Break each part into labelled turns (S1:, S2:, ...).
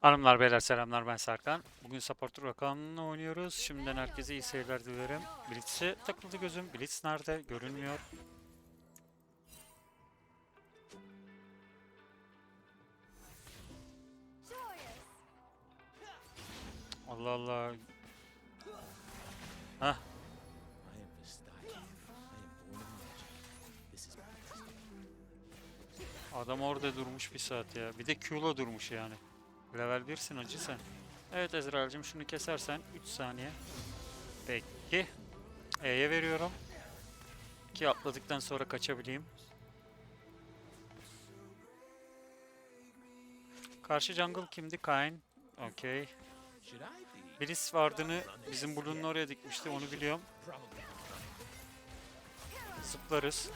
S1: Hanımlar beyler selamlar ben Serkan. Bugün Supporter Rakan'la oynuyoruz. Şimdiden herkese iyi seyirler dilerim. Blitz'e takıldı gözüm. Blitz nerede? Görünmüyor. Allah Allah. Hah. Adam orada durmuş bir saat ya. Bir de Q'la durmuş yani. Level 1'sin acı sen. Evet Ezra'cığım şunu kesersen 3 saniye. Peki. E'ye veriyorum. Ki atladıktan sonra kaçabileyim. Karşı jungle kimdi? Kayn. Okey. Bliss vardığını bizim Blue'nun oraya dikmişti onu biliyorum. Zıplarız.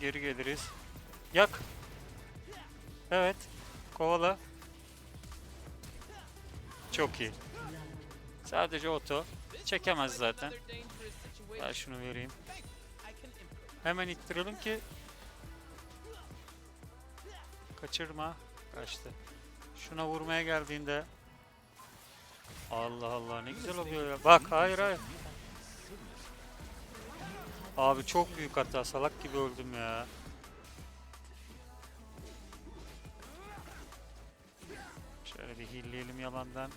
S1: Geri geliriz. Yak. Evet. Kovala. Çok iyi. Sadece oto. Çekemez zaten. Ben şunu vereyim. Hemen ittirelim ki kaçırma. Kaçtı. Şuna vurmaya geldiğinde Allah Allah ne güzel oluyor ya. Bak hayır hayır. Abi çok büyük hata salak gibi öldüm ya. Şöyle bir hilleyelim yalandan.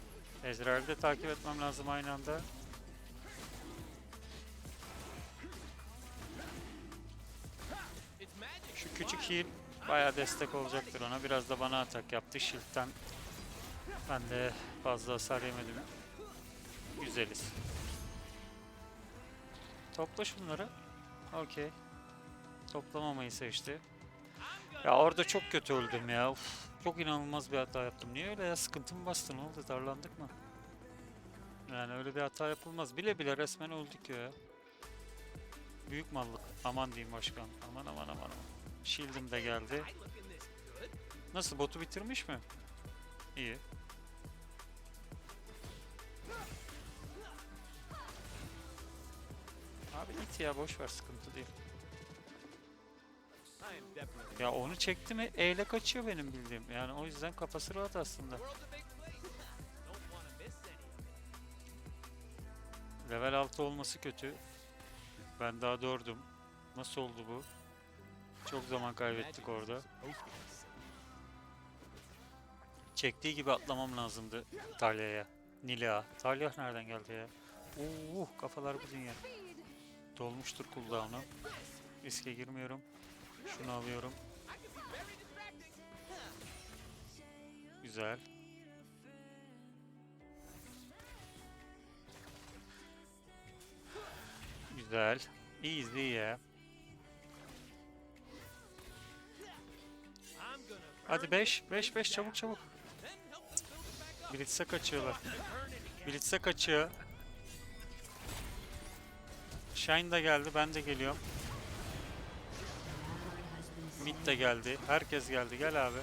S1: Ezreal'i de takip etmem lazım aynı anda. Şu küçük heal bayağı destek olacaktır ona. Biraz da bana atak yaptı. Shield'den ben de fazla hasar yemedim. Güzeliz. Topla şunları. Okey. Toplamamayı seçti. Ya orada çok kötü öldüm ya. Uf, çok inanılmaz bir hata yaptım. Niye öyle ya? Sıkıntı mı bastı? Ne oldu? Darlandık mı? Yani öyle bir hata yapılmaz. Bile bile resmen öldük ya. Büyük mallık. Aman diyeyim başkan. Aman aman aman aman. Shield'im de geldi. Nasıl? Botu bitirmiş mi? İyi. Abi it ya boş ver sıkıntı değil. Ya onu çekti mi E ile kaçıyor benim bildiğim. Yani o yüzden kafası rahat aslında. Level 6 olması kötü. Ben daha 4'üm. Nasıl oldu bu? Çok zaman kaybettik orada. Çektiği gibi atlamam lazımdı Talya'ya. Nila. Talya nereden geldi ya? Uh, kafalar bu dünya. Dolmuştur cooldown'u. Riske girmiyorum. Şunu alıyorum. Güzel. Güzel. İyi ya. Hadi 5, 5, 5 çabuk çabuk. Blitz'e kaçıyorlar. Blitz'e kaçıyor. Shine de geldi, ben de geliyorum. Mid de geldi, herkes geldi. Gel abi.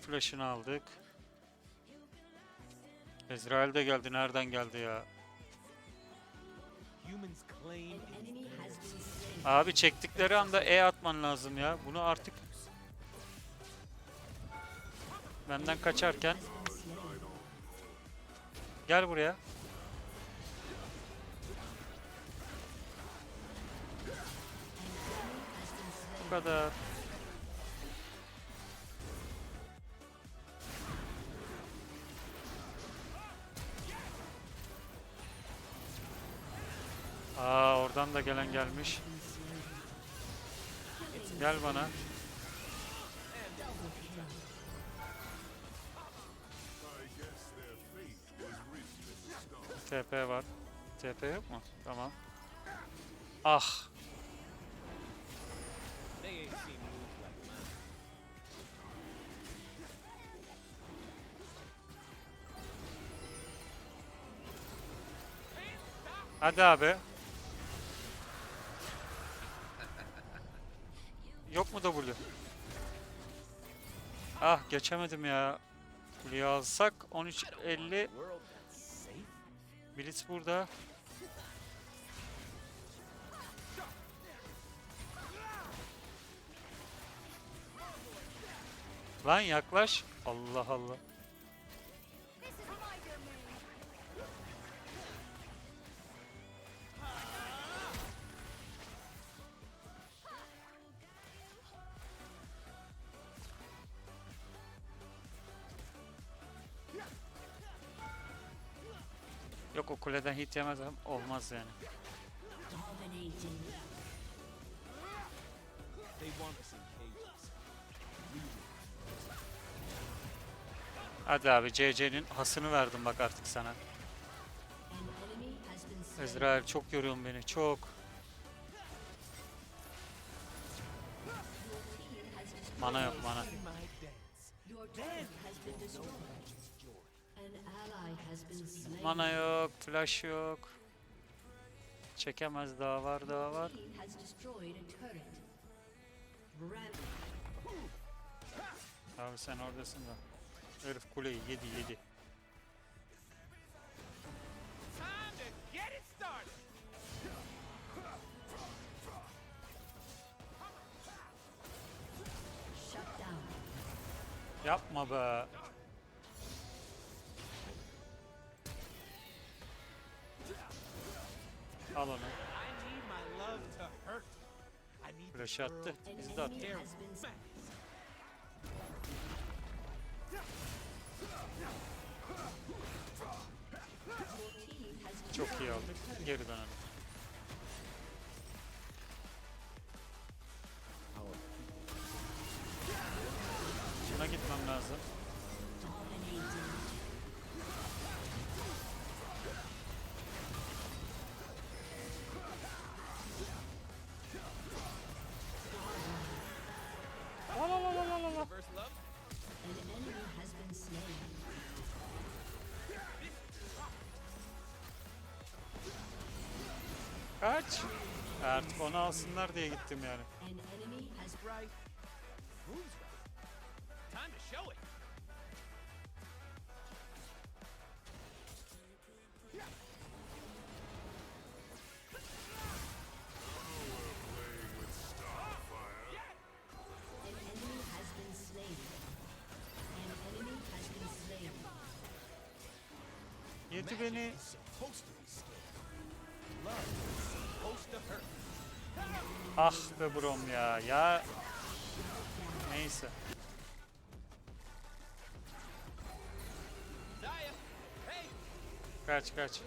S1: Flash'ını aldık. Ezreal de geldi. Nereden geldi ya? Abi çektikleri anda E atman lazım ya. Bunu artık benden kaçarken gel buraya. Bu kadar. Aa oradan da gelen gelmiş. Gel bana. TP var. TP yok mu? Tamam. Ah. Hadi abi. Yok mu W? Ah geçemedim ya. Kuleyi alsak 13.50
S2: World that's safe.
S1: Blitz burada. Lan yaklaş. Allah Allah. Yok o kuleden hit yemezsem olmaz yani. Hadi abi CC'nin hasını verdim bak artık sana. Ezrail çok yoruyorsun beni çok. Mana yok mana. Mana yok, flash yok. Çekemez daha var daha var. Abi sen oradasın da. Herif kuleyi yedi yedi. Yapma be.
S2: The
S1: Flash attı.
S3: An
S1: Biz de
S3: has
S1: Çok iyi aldık. Geri dönelim. Şuna gitmem lazım. Kaç. Artık onu alsınlar diye gittim yani. Yedi beni. Ah be brom ya. Ya. Neyse. Kaç kaç.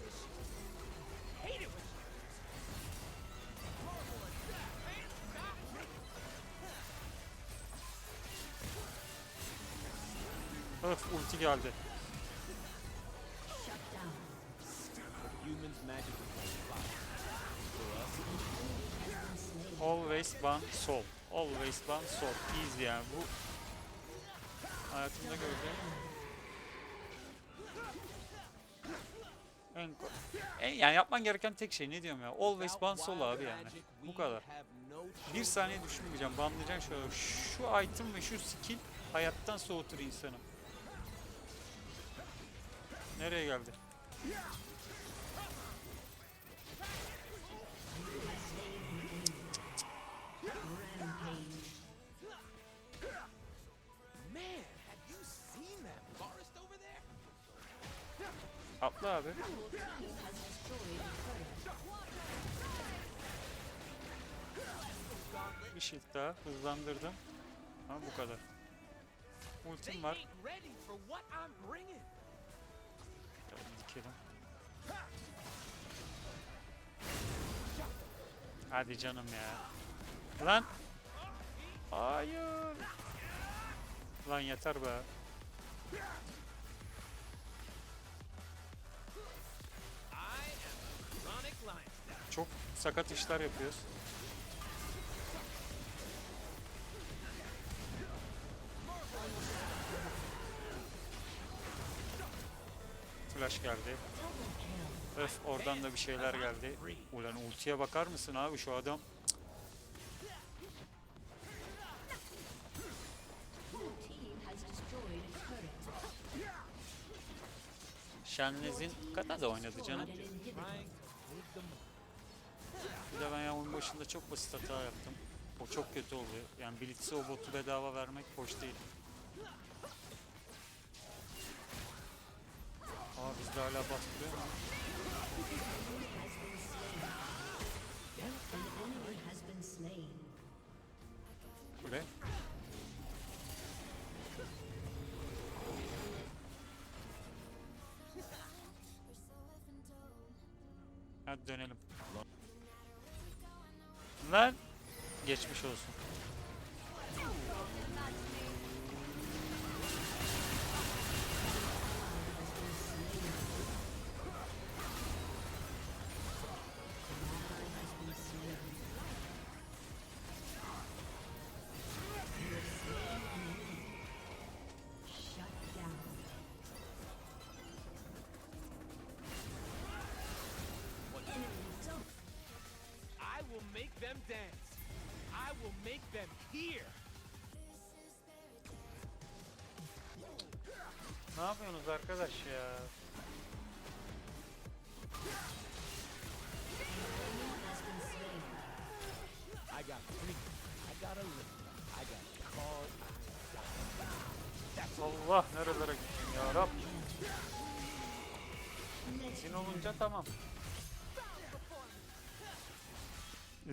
S1: Öf ulti geldi.
S3: Shut down.
S2: humans magically
S1: Always ban sol. Always ban sol. Easy yani bu. Hayatımda gördüğüm. En, en yani yapman gereken tek şey ne diyorum ya? Always ban sol abi yani. Bu kadar. Bir saniye düşünmeyeceğim. Banlayacaksın şöyle. Şu item ve şu skill hayattan soğutur insanı. Nereye geldi? Atla abi. Bir shift daha hızlandırdım. Ha bu kadar. Ultim var. Gel dikelim. Hadi canım ya. Lan. Hayır. Lan yeter be. Sakat işler yapıyoruz. Flash geldi. Öf oradan da bir şeyler geldi. Ulan ultiye bakar mısın abi şu adam? Şenlez'in kadar da oynadı canım. De ben ya oyun başında çok basit hata yaptım. O çok kötü oluyor. Yani Blitz'e o botu bedava vermek hoş değil. Aa bizde hala bastırıyor mu? Kule. Hadi dönelim. Lan! Geçmiş olsun.
S2: Dance. I will make them hear.
S1: Ne yapıyorsunuz arkadaş ya?
S2: I got three. I got a lift. I got called.
S1: Allah nerelere gittim ya Rab. Zin olunca tamam.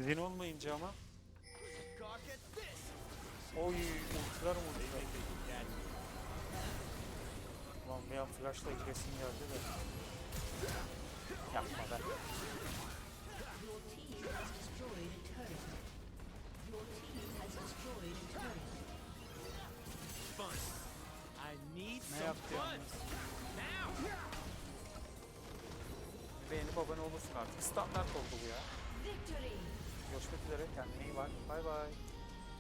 S1: Zin olmayınca ama. Oy ultiler ultiler? Lan bir an flashla giresim geldi de. Yapma be. Ne yaptı yalnız? Beğenip abone olursun artık. Standart oldu bu ya.
S3: Victory!
S1: Görüşmek üzere. Kendine iyi bak. Bay bay.